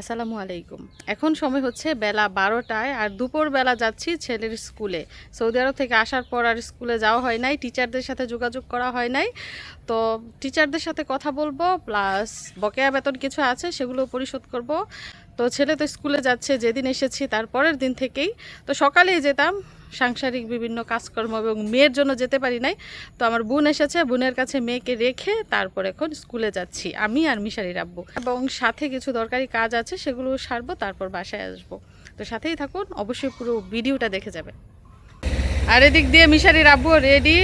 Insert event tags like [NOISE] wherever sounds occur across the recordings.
আসসালামু আলাইকুম। এখন সময় হচ্ছে বেলা বারোটায় আর দুপুর বেলা যাচ্ছি ছেলের স্কুলে। সৌদি আরব থেকে আসার পর আর স্কুলে যাওয়া হয় নাই টিচারদের সাথে যোগাযোগ করা হয় নাই। তো টিচারদের সাথে কথা বলব প্লাস বকেয়া বেতন কিছু আছে সেগুলো পরিশোধ করব। তো ছেলে তো স্কুলে যাচ্ছে, যেদিন এসেছি তার পরের দিন থেকেই। তো সকালেই যেতাম, সাংসারিক বিভিন্ন কাজকর্ম এবং মেয়ের জন্য যেতে পারি নাই। তো আমার বোন এসেছে, বোনের কাছে মেয়েকে রেখে তারপর এখন স্কুলে যাচ্ছি, আমি আর মিশারি আব্বু। এবং সাথে কিছু দরকারি কাজ আছে, সেগুলো সারবো, তারপর বাসায় আসব। তো সাথেই থাকুন, অবশ্যই পুরো ভিডিওটা দেখে যাবে আর এদিক দিয়ে মিশারি আব্বু রেডি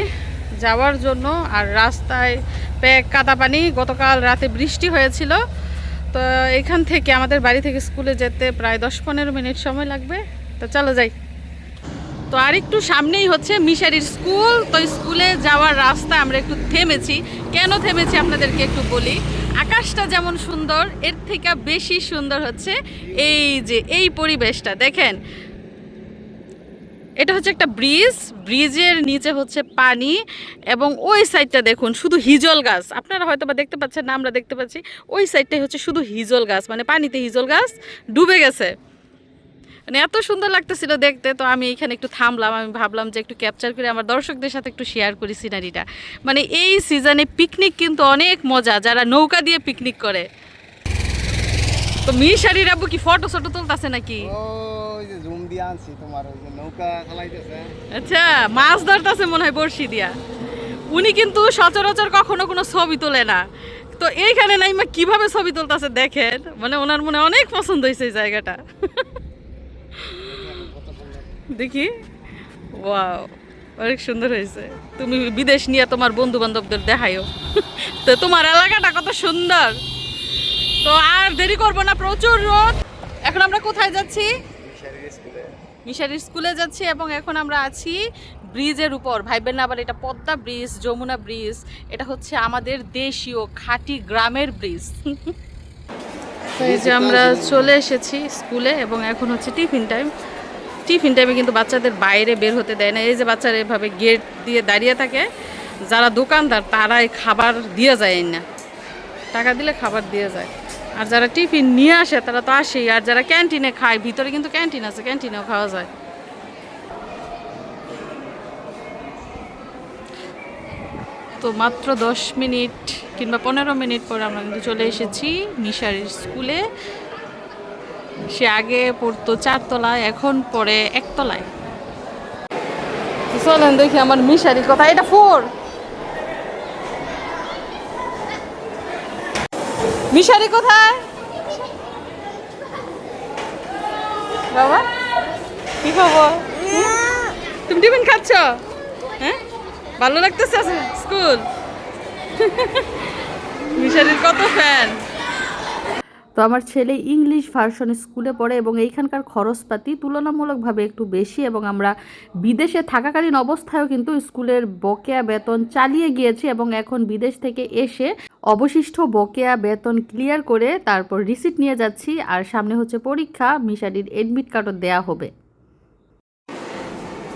যাওয়ার জন্য, আর রাস্তায় প্যাক কাদা পানি গতকাল রাতে বৃষ্টি হয়েছিল। তো এখান থেকে আমাদের বাড়ি থেকে স্কুলে যেতে প্রায় দশ পনেরো মিনিট সময় লাগবে। তো চলো যাই। তো আর একটু সামনেই হচ্ছে মিশারির স্কুল। তো স্কুলে যাওয়ার রাস্তা আমরা একটু থেমেছি। কেন থেমেছি আপনাদেরকে একটু বলি। আকাশটা যেমন সুন্দর, এর থেকে বেশি সুন্দর হচ্ছে এই যে, এই পরিবেশটা। দেখেন এটা হচ্ছে একটা ব্রিজ। ব্রিজের নিচে হচ্ছে পানি এবং ওই সাইডটা দেখুন, শুধু হিজল গাছ। আপনারা হয়তো বা দেখতে পাচ্ছেন না, আমরা দেখতে পাচ্ছি। ওই সাইডটাই হচ্ছে শুধু হিজল গাছ মানে পানিতে হিজল গাছ ডুবে গেছে। মানে এত সুন্দর লাগতেছিল দেখতে, তো আমি এখানে একটু থামলাম। আমি ভাবলাম যে একটু ক্যাপচার করে আমার দর্শকদের সাথে একটু শেয়ার করি সিনারিটা মানে এই সিজনে পিকনিক কিন্তু অনেক মজা, যারা নৌকা দিয়ে পিকনিক করে। তো মিশারির আব্বু কি ফটো ফটো তুলতেছে নাকি? আচ্ছা মাছ ধরতেছে মনে হয় দিয়া। উনি কিন্তু সচরাচর কখনো কোনো ছবি তোলে না। তো এইখানে নাইমা কীভাবে ছবি তুলতেছে দেখেন? মানে ওনার মনে অনেক পছন্দ হয়েছে এই জায়গাটা। দেখি। ওয়াও, অনেক সুন্দর হয়েছে তুমি বিদেশ নিয়ে তোমার বন্ধু বান্ধবদের দেখাইও। তো তোমার এলাকাটা কত সুন্দর। তো আর দেরি করব না, প্রচুর রোদ। এখন আমরা কোথায় যাচ্ছি? মিশারির স্কুলে যাচ্ছি এবং এখন আমরা আছি ব্রিজের উপর। ভাইবেন না আবার এটা পদ্মা ব্রিজ, যমুনা ব্রিজ, এটা হচ্ছে আমাদের দেশীয় খাঁটি গ্রামের ব্রিজ। এই যে আমরা চলে এসেছি স্কুলে এবং এখন হচ্ছে টিফিন টাইম। টিফিন টাইমে কিন্তু বাচ্চাদের বাইরে বের হতে দেয় না। এই যে বাচ্চারা এভাবে গেট দিয়ে দাঁড়িয়ে থাকে, যারা দোকানদার তারাই খাবার দিয়ে যায় না। টাকা দিলে খাবার দিয়ে যায়। আর যারা টিফিন নিয়ে আসে, তারা তো আসেই। আর যারা ক্যান্টিনে খায়, ভিতরে কিন্তু ক্যান্টিন আছে, ক্যান্টিনেও খাওয়া যায়। তো মাত্র দশ মিনিট কিংবা পনেরো মিনিট পর আমরা কিন্তু চলে এসেছি মিশারির স্কুলে। সে আগে পড়তো চারতলায়, এখন পড়ে একতলায়। চলেন দেখি আমার মিশারি কথা এটা ফোর। মিশারি কোথায়? বাবা, কি খবর? তুমি টিফিন খাচ্ছ? হ্যাঁ? ভালো লাগতেছে স্কুল? [LAUGHS] মিশারির কত ফ্যান তো আমার ছেলে ইংলিশ ভার্সন স্কুলে পড়ে এবং এইখানকার খরচপাতি তুলনামূলকভাবে একটু বেশি এবং আমরা বিদেশে থাকাকালীন অবস্থায়ও কিন্তু স্কুলের বকেয়া বেতন চালিয়ে গিয়েছি এবং এখন বিদেশ থেকে এসে অবশিষ্ট বকেয়া বেতন ক্লিয়ার করে তারপর রিসিট নিয়ে যাচ্ছি আর সামনে হচ্ছে পরীক্ষা, মিশারির এডমিট কার্ডও দেয়া হবে।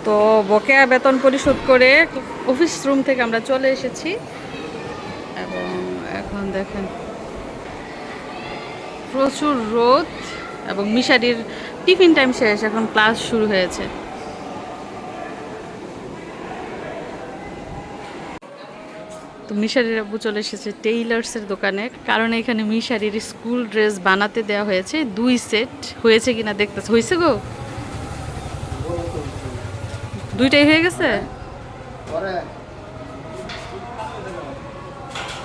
তো বকেয়া বেতন পরিশোধ করে অফিস রুম থেকে আমরা চলে এসেছি এবং এখন দেখেন প্রচুর রোদ এবং মিশারির টিফিন টাইম শেষ এখন ক্লাস শুরু হয়েছে। তো মিশারির আব্বু চলে এসেছে টেইলার্সের দোকানে কারণ এখানে মিশারির স্কুল ড্রেস বানাতে দেওয়া হয়েছে। দুই সেট হয়েছে কিনা দেখতেছে। হয়েছে গো? দুইটাই হয়ে গেছে?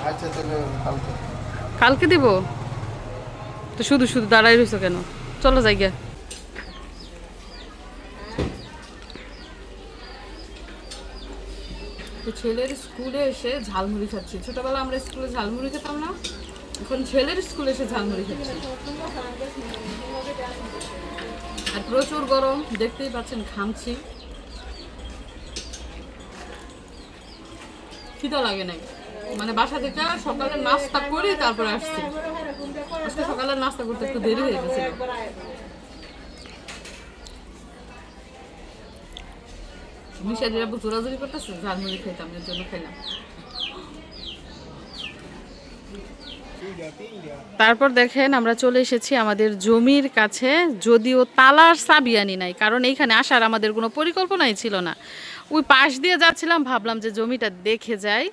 আচ্ছা কালকে দিব? তো শুধু শুধু দাঁড়াই রয়েছো কেন? চলো যাই গিয়া। ছেলের স্কুলে এসে ঝালমুড়ি খাচ্ছি। ছোটবেলা আমরা স্কুলে ঝালমুড়ি খেতাম না, এখন ছেলের স্কুলে এসে ঝালমুড়ি খাচ্ছি। আর প্রচুর গরম, দেখতেই পাচ্ছেন খামছি খিদা লাগে নাই। মানে বাসা থেকে সকালে নাস্তা করি তারপরে আসছি। আজকে সকালে নাস্তা করতে একটু দেরি হয়ে করতেছে ঝালমুড়ি খাইতাম, এর জন্য খাইলাম। তারপর দেখেন, আমরা চলে এসেছি আমাদের জমির কাছে, যদিও তালার চাবি আনি নাই, কারণ এইখানে আসার আমাদের কোনো পরিকল্পনাই ছিল না। ওই পাশ দিয়ে যাচ্ছিলাম, ভাবলাম যে জমিটা দেখে যাই।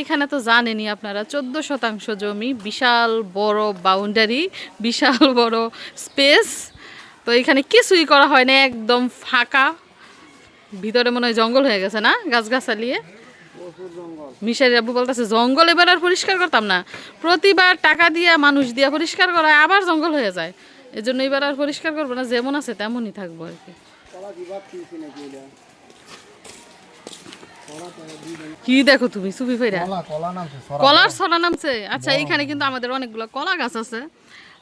এখানে তো জানেনই আপনারা, চোদ্দ শতাংশ জমি, বিশাল বড় বাউন্ডারি বিশাল বড় স্পেস তো এখানে কিছুই করা হয় না, একদম ফাঁকা। ভিতরে মনে হয় জঙ্গল হয়ে গেছে না, গাছগাছালিয়ে? মিশারি আব্বু বলতেছে, জঙ্গল এবার আর পরিষ্কার করতাম না। প্রতিবার টাকা দিয়ে মানুষ দিয়ে পরিষ্কার করা, আবার জঙ্গল হয়ে যায়। এজন্য এবার আর পরিষ্কার করব না, যেমন আছে তেমনই থাকব আর কি কলা বিভাগ কিনছি নাকি এটা কলা তো দুই দিন কি দেখো তুমি সুফি ফেরা কলার ছড়া নামছে। আচ্ছা এইখানে কিন্তু আমাদের অনেকগুলো কলা গাছ আছে।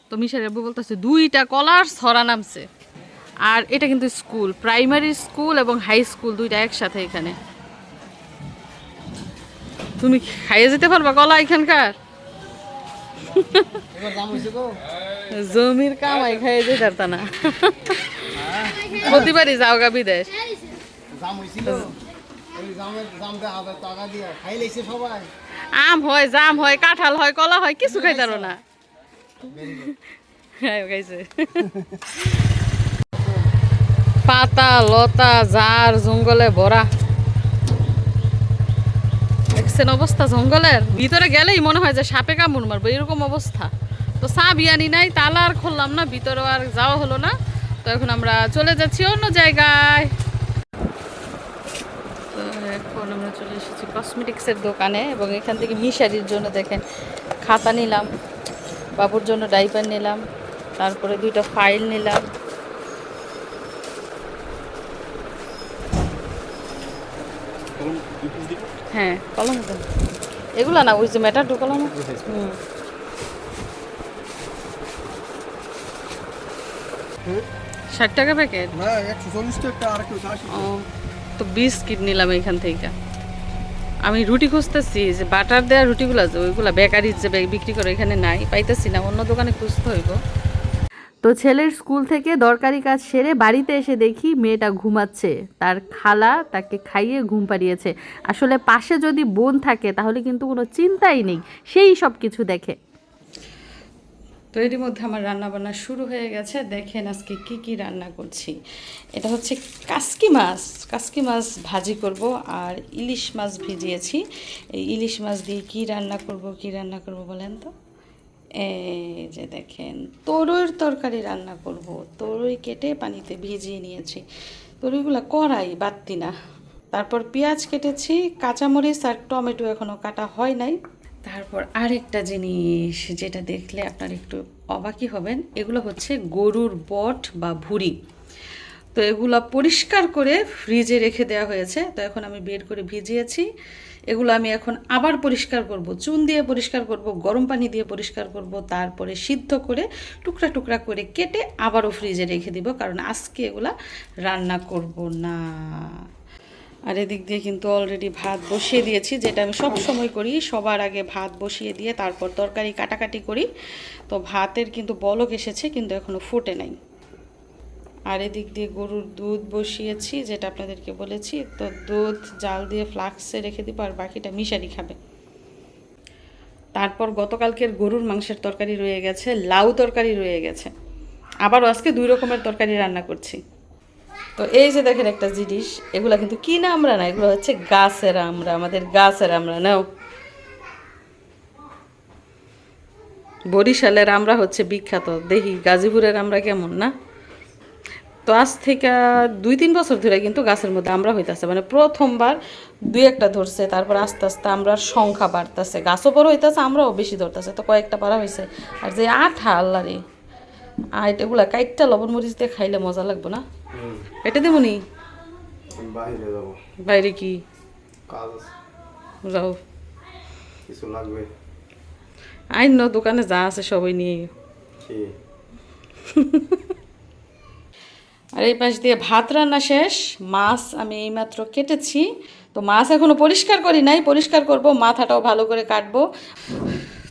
তো মিশারি আব্বু বলতেছে দুইটা কলার ছড়া নামছে। আর এটা কিন্তু স্কুল প্রাইমারি স্কুল এবং হাই স্কুল দুইটা একসাথে এখানে। তুমি খাইয়ে যেতে পারবা কলা এখানকার? জমির কামাই খাইয়ে যেতে পারতা না। প্রতিবারই যাও গা। বিদেশ আম হয় জাম হয় কাঁঠাল হয় কলা হয় কিছু খাইতারো না। হ্যাঁ, পাতা লতা জার জঙ্গলে ভরা দেখছেন অবস্থা জঙ্গলের? ভিতরে গেলেই মনে হয় যে সাপে কামড় মারবো এরকম অবস্থা। তো চা বিয়ানি নাই তালা আর খুললাম না ভিতরে আর যাওয়া হলো না। তো এখন আমরা চলে যাচ্ছি অন্য জায়গায়। এখন আমরা চলে এসেছি কসমেটিক্সের দোকানে এবং এখান থেকে মিশারির জন্য দেখেন খাতা নিলাম বাবুর জন্য ডাইপার নিলাম তারপরে দুইটা ফাইল নিলাম। হ্যাঁ কলম এগুলো না ওই যে ম্যাটার টু কলম হুম। ষাট টাকা প্যাকেট ও। তো বিস্কিট নিলাম এখান থেকে। আমি রুটি খুঁজতেছি, যে বাটার দেওয়া রুটিগুলো আছে, ওইগুলো বেকারির যে বিক্রি করে এখানে নাই, পাইতেছি না, অন্য দোকানে খুঁজতে হইব। তো ছেলের স্কুল থেকে দরকারি কাজ সেরে বাড়িতে এসে দেখি মেয়েটা ঘুমাচ্ছে। তার খালা তাকে খাইয়ে ঘুম পাড়িয়েছে। আসলে পাশে যদি বোন থাকে, তাহলে কিন্তু কোনো চিন্তাই নেই। সেই সব কিছু দেখে। তো এরই মধ্যে আমার রান্না বান্না শুরু হয়ে গেছে। দেখেন আজকে কি কি রান্না করছি। এটা হচ্ছে কাসকি মাছ। কাসকি মাছ ভাজি করব আর ইলিশ মাছ ভিজিয়েছি। এই ইলিশ মাছ দিয়ে কি রান্না করব, কি রান্না করব বলেন তো? এই যে দেখেন তরুইর তরকারি রান্না করব। তরুই কেটে পানিতে ভিজিয়ে নিয়েছি। তরুইগুলো কড়াই বাত্তি না। তারপর পেঁয়াজ কেটেছি, কাঁচামরিচ আর টমেটো এখনও কাটা হয় নাই। তারপর আরেকটা জিনিস যেটা দেখলে আপনার একটু অবাকই হবেন, এগুলো হচ্ছে গরুর বট বা ভুঁড়ি। তো এগুলো পরিষ্কার করে ফ্রিজে রেখে দেওয়া হয়েছে। তো এখন আমি বের করে ভিজিয়েছি। এগুলো আমি এখন আবার পরিষ্কার করব। চুন দিয়ে পরিষ্কার করব, গরম পানি দিয়ে পরিষ্কার করব, তারপরে সিদ্ধ করে টুকরা টুকরা করে কেটে আবারও ফ্রিজে রেখে দিব, কারণ আজকে এগুলা রান্না করব না। আর এদিক দিয়ে কিন্তু অলরেডি ভাত বসিয়ে দিয়েছি, যেটা আমি সব সময় করি। সবার আগে ভাত বসিয়ে দিয়ে তারপর তরকারি কাটাকাটি করি। তো ভাতের কিন্তু বলক এসেছে, কিন্তু এখনও ফুটে নাই। আর এদিক দিয়ে গরুর দুধ বসিয়েছি, যেটা আপনাদেরকে বলেছি। তো দুধ, জাল দিয়ে ফ্লাক্সে রেখে দিব আর বাকিটা মিশারি খাবে। তারপর গতকালকের গরুর মাংসের তরকারি রয়ে গেছে, লাউ তরকারি রয়ে গেছে। আবারও আজকে দুই রকমের তরকারি রান্না করছি। তো এই যে দেখেন একটা জিনিস, এগুলা কিন্তু কিনা আমরা না, এগুলো হচ্ছে গাছের আমরা, আমাদের গাছের আমরা, নাও। বরিশালের আমরা হচ্ছে বিখ্যাত, দেখি গাজীপুরের আমরা কেমন না? তো আজ থেকে দুই তিন বছর ধরে কিন্তু গাছের মধ্যে আমরা হইতাছে মানে প্রথমবার দুই একটা ধরছে, তারপর আস্তে আস্তে আমরা সংখ্যা বাড়তেছে, গাছও বড় হইতাছে, আমরাও বেশি ধরতেছে, তো কয়েকটা পারা হয়েছে আর যে আঠা, আল্লাহ রে। আর কাইটটা লবণ মরিচ দিয়ে খাইলে মজা লাগবো না? এটা দেবো নি? বাইরে যাব। বাইরে কি? কাজ যাও। কিছু লাগবে। আইন ন দোকানে যা আছে সবাই নিয়ে আর এই পাশ দিয়ে ভাত রান্না শেষ। মাছ আমি এইমাত্র কেটেছি। তো মাছ এখনও পরিষ্কার করি নাই পরিষ্কার করব মাথাটাও ভালো করে কাটবো।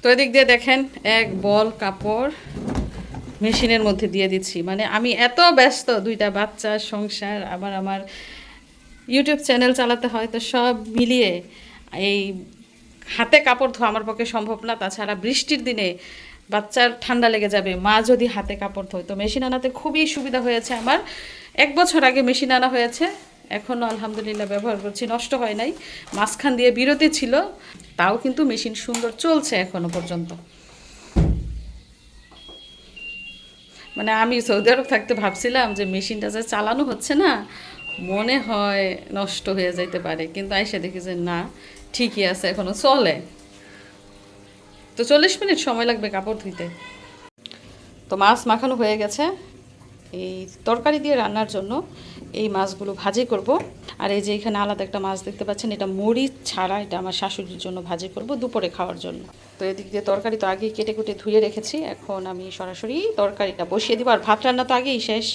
তো এদিক দিয়ে দেখেন এক বল কাপড়। মেশিনের মধ্যে দিয়ে দিচ্ছি। মানে আমি এত ব্যস্ত, দুইটা বাচ্চা, সংসার, আবার আমার ইউটিউব চ্যানেল চালাতে হয়, তো সব মিলিয়ে এই হাতে কাপড় ধোয়া আমার পক্ষে সম্ভব না। তাছাড়া বৃষ্টির দিনে বাচ্চার ঠান্ডা লেগে যাবে, মা যদি হাতে কাপড় ধোয়। তো মেশিন আনাতে খুবই সুবিধা হয়েছে আমার। এক বছর আগে মেশিন আনা হয়েছে এখনও আলহামদুলিল্লাহ ব্যবহার করছি, নষ্ট হয় নাই। মাঝখান দিয়ে বিরতি ছিল, তাও কিন্তু মেশিন সুন্দর চলছে এখনও পর্যন্ত। মানে আমি সৌদি আরব থাকতে ভাবছিলাম যে মেশিনটা যে চালানো হচ্ছে না, মনে হয় নষ্ট হয়ে যাইতে পারে। কিন্তু আইসা দেখি যে না, ঠিকই আছে, এখনও চলে। তো চল্লিশ মিনিট সময় লাগবে কাপড় ধুইতে। তো মাছ মাখানো হয়ে গেছে। এই তরকারি দিয়ে রান্নার জন্য এই মাছগুলো ভাজি করব। আর এই যে এখানে আলাদা একটা মাছ দেখতে পাচ্ছেন, এটা মরিচ ছাড়া এটা আমার শাশুড়ির জন্য ভাজি করব দুপুরে খাওয়ার জন্য। তো এদিক দিয়ে তরকারি তো আগেই কেটে কুটে ধুয়ে রেখেছি। এখন আমি সরাসরি তরকারিটা বসিয়ে দিব, আর ভাত রান্না তো আগেই শেষ।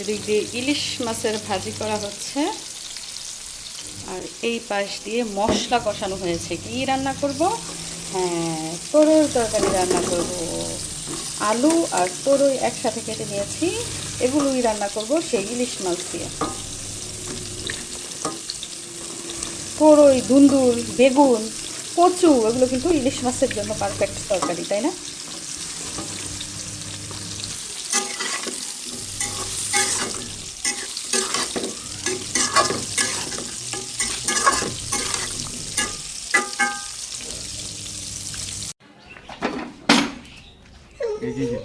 এদিক দিয়ে ইলিশ মাছের ভাজি করা হচ্ছে। আর এই পাশ দিয়ে মশলা কষানো হয়েছে। কি রান্না করব? হ্যাঁ তরুর তরকারি রান্না করব। আলু আর তরুই একসাথে কেটে নিয়েছি। এগুলোই রান্না করব সেই ইলিশ মাছ দিয়ে। তরুই দুন্দুল বেগুন কচু এগুলো কিন্তু ইলিশ মাছের জন্য পারফেক্ট তরকারি তাই না?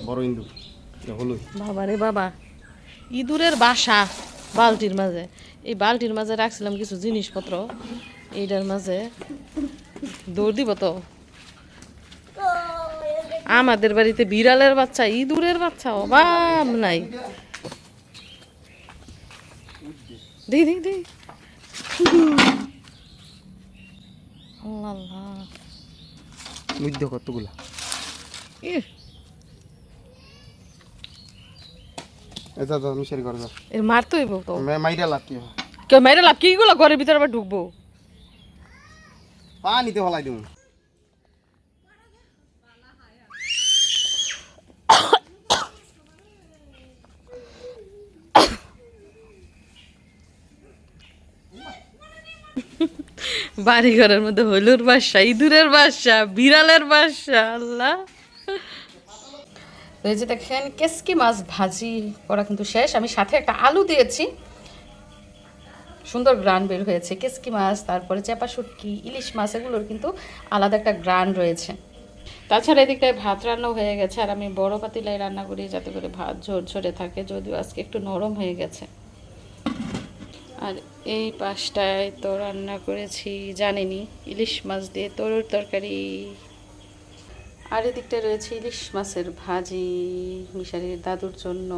বড় বাবা রে বাবা ইঁদুরের বাসা বালতির মাঝে। এই বালতির মাঝে রাখছিলাম কিছু জিনিসপত্র। এইটার মাঝে দৌড় দিব তো। আমাদের বাড়িতে বিড়ালের বাচ্চা ইঁদুরের বাচ্চা অভাব নাই। দেই দেই দেই আল্লাহ। কতগুলা? এটা তো মিশারি করে দাও এর মারতে হইব তো। মাইরা লাভ কি কেউ মেরে লাভ কি? গুলো ঘরের ভিতরে আবার ঢুকবো। পানিতে হলাই দিম। বাড়ি ঘরের মধ্যে হলুর বাসা ইঁদুরের বাসা বিড়ালের বাসা আল্লাহ। তো এই যে দেখেন, কেসকি মাছ ভাজি করা কিন্তু শেষ। আমি সাথে একটা আলু দিয়েছি। সুন্দর গ্রান বের হয়েছে। কেসকি মাছ, তারপরে চেপা শুটকি, ইলিশ মাছ, এগুলোর কিন্তু আলাদা একটা গ্রান রয়েছে। তাছাড়া এদিকটায় ভাত রান্না হয়ে গেছে। আর আমি বড় পাতিলায় রান্না করি, যাতে করে ভাত ঝোর ঝরে থাকে, যদিও আজকে একটু নরম হয়ে গেছে। আর এই পাশটায় তো রান্না করেছি জানেনি ইলিশ মাছ দিয়ে তরুর তরকারি। আর এদিকটায় রয়েছে ইলিশ মাছের ভাজি, মিশারির দাদুর জন্য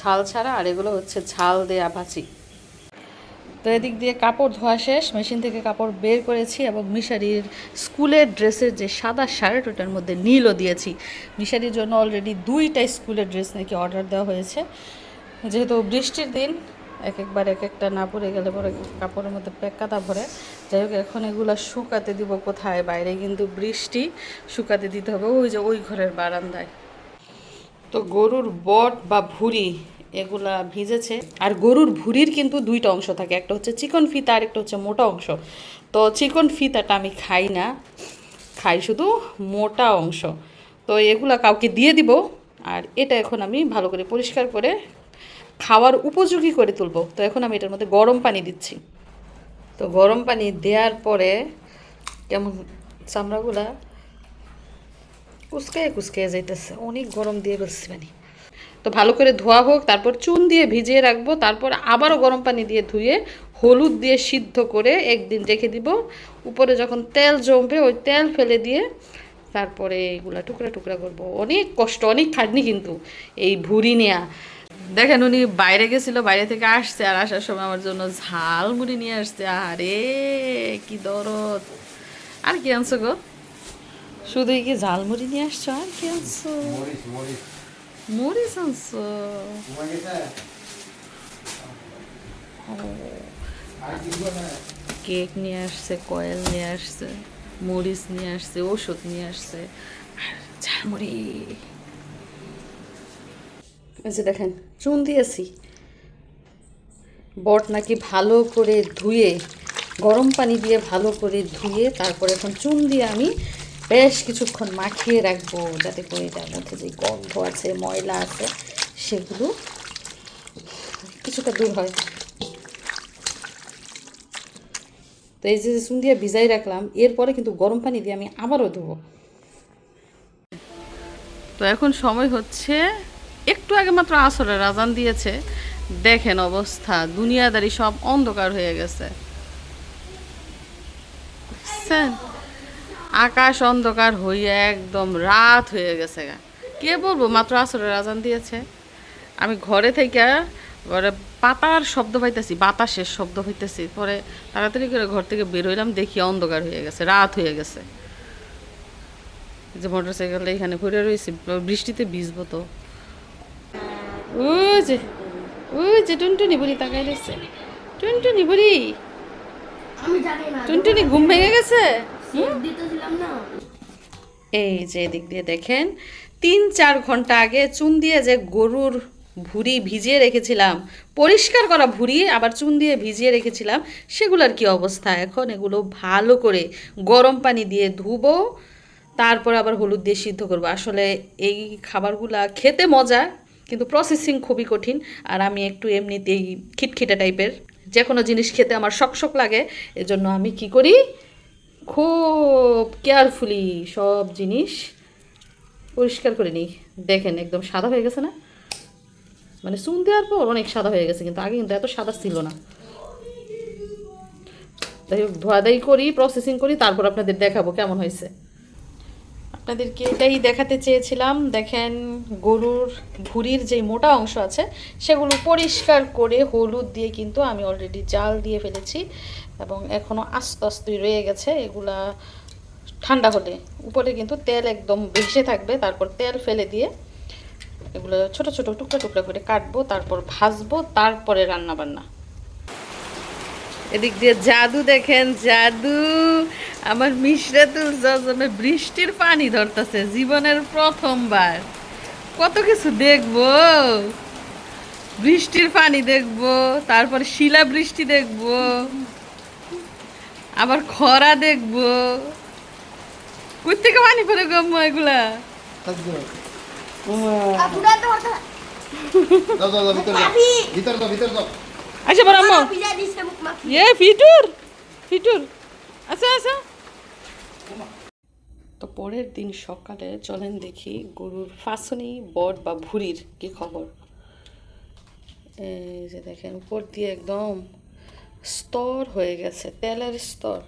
ঝাল ছাড়া, আর এগুলো হচ্ছে ঝাল দেয়া ভাজি। তো এদিক দিয়ে কাপড় ধোয়া শেষ, মেশিন থেকে কাপড় বের করেছি এবং মিশারির স্কুলের ড্রেসের যে সাদা শার্ট, ওটার মধ্যে নীলও দিয়েছি। মিশারির জন্য অলরেডি দুইটা স্কুলের ড্রেস নাকি অর্ডার দেওয়া হয়েছে। যেহেতু বৃষ্টির দিন এক একবার এক একটা না পরে গেলে পরে কাপড়ের মধ্যে পেকাতা ভরে। যাই হোক, এখন এগুলো শুকাতে দিব কোথায়? বাইরে কিন্তু বৃষ্টি শুকাতে দিতে হবে। ওই যে ওই ঘরের বারান্দায়। তো গরুর বট বা ভুঁড়ি এগুলা ভিজেছে। আর গরুর ভুঁড়ির কিন্তু দুইটা অংশ থাকে। একটা হচ্ছে চিকন ফিতা আর একটা হচ্ছে মোটা অংশ। তো চিকন ফিতাটা আমি খাই না। খাই শুধু মোটা অংশ। তো এগুলা কাউকে দিয়ে দিব। আর এটা এখন আমি ভালো করে পরিষ্কার করে খাওয়ার উপযোগী করে তুলবো। তো এখন আমি এটার মধ্যে গরম পানি দিচ্ছি। তো গরম পানি দেওয়ার পরে কেমন চামড়াগুলা কুচকায় কুচকায় যাইতেছে, অনেক গরম দিয়ে বলছি পানি। তো ভালো করে ধোয়া হোক, তারপর চুন দিয়ে ভিজিয়ে রাখব, তারপর আবারও গরম পানি দিয়ে ধুয়ে হলুদ দিয়ে সিদ্ধ করে একদিন রেখে দিব। উপরে যখন তেল জমবে, ওই তেল ফেলে দিয়ে তারপরে এগুলা টুকরা টুকরা করব। অনেক কষ্ট, অনেক খাটনি কিন্তু এই ভুড়ি নেয়া। দেখেন উনি বাইরে গেছিল বাইরে থেকে আসছে আর আসার সময় আমার জন্য ঝাল মুড়ি নিয়ে আসছে। আরে কি দরদ। আর কি আনছো গো? শুধুই কি ঝালমুড়ি নিয়ে আসছো? আর কি আনছো? মরিচ আনছো? কেক নিয়ে আসছে কয়েল নিয়ে আসছে মরিচ নিয়ে আসছে ওষুধ নিয়ে আসছে আর ঝালমুড়ি। এই যে দেখেন চুন দিয়েছি। বট নাকি ভালো করে ধুয়ে, গরম পানি দিয়ে ভালো করে ধুয়ে তারপরে এখন চুন দিয়ে আমি বেশ কিছুক্ষণ মাখিয়ে রাখব যাতে করে এটার মধ্যে যে গন্ধ আছে, ময়লা আছে, সেগুলো কিছুটা দূর হয়। তো এই যে চুন দিয়ে ভিজাই রাখলাম, এরপরে কিন্তু গরম পানি দিয়ে আমি আবারও ধোবো। তো এখন সময় হচ্ছে একটু আগে মাত্র আসরের আজান দিয়েছে। দেখেন অবস্থা, দুনিয়াদারি সব অন্ধকার হয়ে গেছে? আকাশ অন্ধকার হয়ে একদম রাত হয়ে গেছে। কে বলব, মাত্র আসরের আজান দিয়েছে। আমি ঘরে থেকে ঘরে পাতার শব্দ পাইতেছি, বাতাসের শব্দ হইতেছি পরে তাড়াতাড়ি করে ঘর থেকে বের হইলাম, দেখি অন্ধকার হয়ে গেছে, রাত হয়ে গেছে। যে মোটর সাইকেলটা এখানে ঘুরে রয়েছে বৃষ্টিতে ভিজবো তো। ওই যে ওই যে টুনটুনি বুড়ি তাকাই রয়েছে। টুনটুনি বুড়ি টুনটুনি ঘুম ভেঙে গেছে? এই যে এদিক দিয়ে দেখেন তিন চার ঘণ্টা আগে চুন দিয়ে যে গরুর ভুড়ি ভিজিয়ে রেখেছিলাম পরিষ্কার করা ভুড়ি আবার চুন দিয়ে ভিজিয়ে রেখেছিলাম সেগুলোর কি অবস্থা? এখন এগুলো ভালো করে গরম পানি দিয়ে ধুবো তারপর আবার হলুদ দিয়ে সিদ্ধ করব। আসলে এই খাবারগুলা খেতে মজা কিন্তু প্রসেসিং খুবই কঠিন, আর আমি একটু এমনিতেই খিটখিটে টাইপের যে কোনো জিনিস খেতে আমার শক শক লাগে, এজন্য আমি কি করি? খুব কেয়ারফুলি সব জিনিস পরিষ্কার করে নিই। দেখেন, একদম সাদা হয়ে গেছে না? মানে চুন দেওয়ার পর অনেক সাদা হয়ে গেছে, কিন্তু আগে কিন্তু এত সাদা ছিল না। তাই হোক ধোয়াধাই করি প্রসেসিং করি, তারপর আপনাদের দেখাবো কেমন হয়েছে। আপনাদেরকে এটাই দেখাতে চেয়েছিলাম। দেখেন গরুর ভুঁড়ির যে মোটা অংশ আছে, সেগুলো পরিষ্কার করে হলুদ দিয়ে কিন্তু আমি অলরেডি জাল দিয়ে ফেলেছি এবং এখনও আস্তে আস্তে রয়ে গেছে। এগুলা ঠান্ডা হলে উপরে কিন্তু তেল একদম ভেসে থাকবে। তারপর তেল ফেলে দিয়ে এগুলো ছোট ছোট টুকরা টুকরা করে কাটবো, তারপর ভাজবো, তারপরে রান্না বান্না এদিক দিয়ে জাদু দেখেন জাদু। আমার মিশরাতুল জজমে বৃষ্টির পানি ধরতেছে জীবনের প্রথমবার। কত কিছু দেখব। বৃষ্টির পানি দেখব তারপর শিলা বৃষ্টি দেখব আবার খরা দেখব। কই থেকে পানি পড়ে গম্ম এগুলা? ভিতরে ভিতরে যাও ভিতরে যাও আচ্ছা বড় আম্মু। এ ফিটুর ফিটুর। আচ্ছা আচ্ছা তো পরের দিন সকালে চলেন দেখি গরুর ফাসনি বট বা ভুঁড়ির কি খবর? এই যে দেখেন উপর দিয়ে একদম স্তর হয়ে গেছে তেলের স্তর।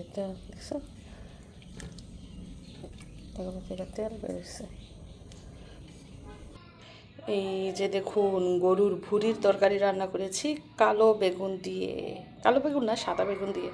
এটা দেখছ? তেল বেরোচ্ছে এই যে দেখুন, গরুর ভুঁড়ির তরকারি রান্না করেছি, কালো বেগুন দিয়ে। কালো বেগুন না, সাদা বেগুন দিয়ে।